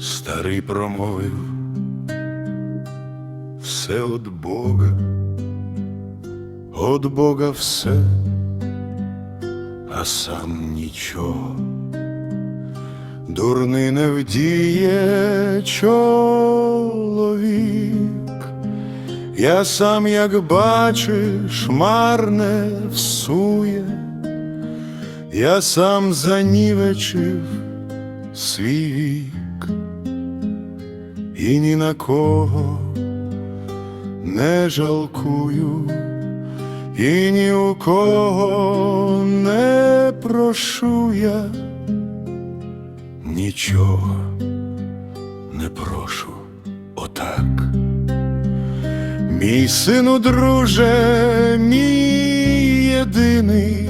Старий промовив. Все от Бога, от Бога все, а сам нічого. Дурний не вдіє чоловік, я сам, як бачиш, марне всує, я сам занівечив свій вік, і ні на кого не жалкую, і ні у кого не прошу я нічого не прошу отак. Мій сину, друже, мій єдиний,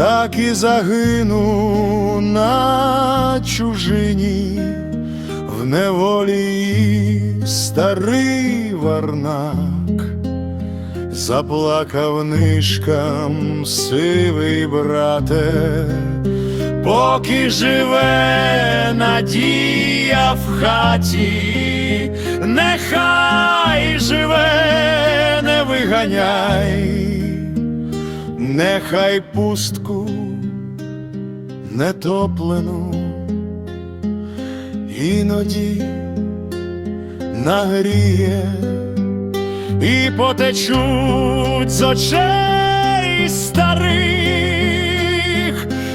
так і загину на чужині, в неволі старий варнак, заплакав нишкам сивий брате, поки живе надія в хаті, нехай живе, не виганяй, нехай пустку нетоплену іноді нагріє і потечуть з очей старих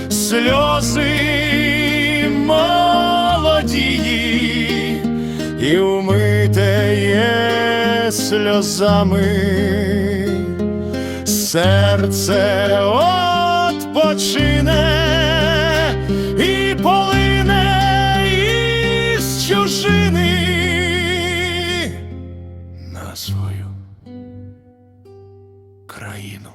сльози молодії, і умите є сльозами серце отпочине і полине із чужини на свою країну.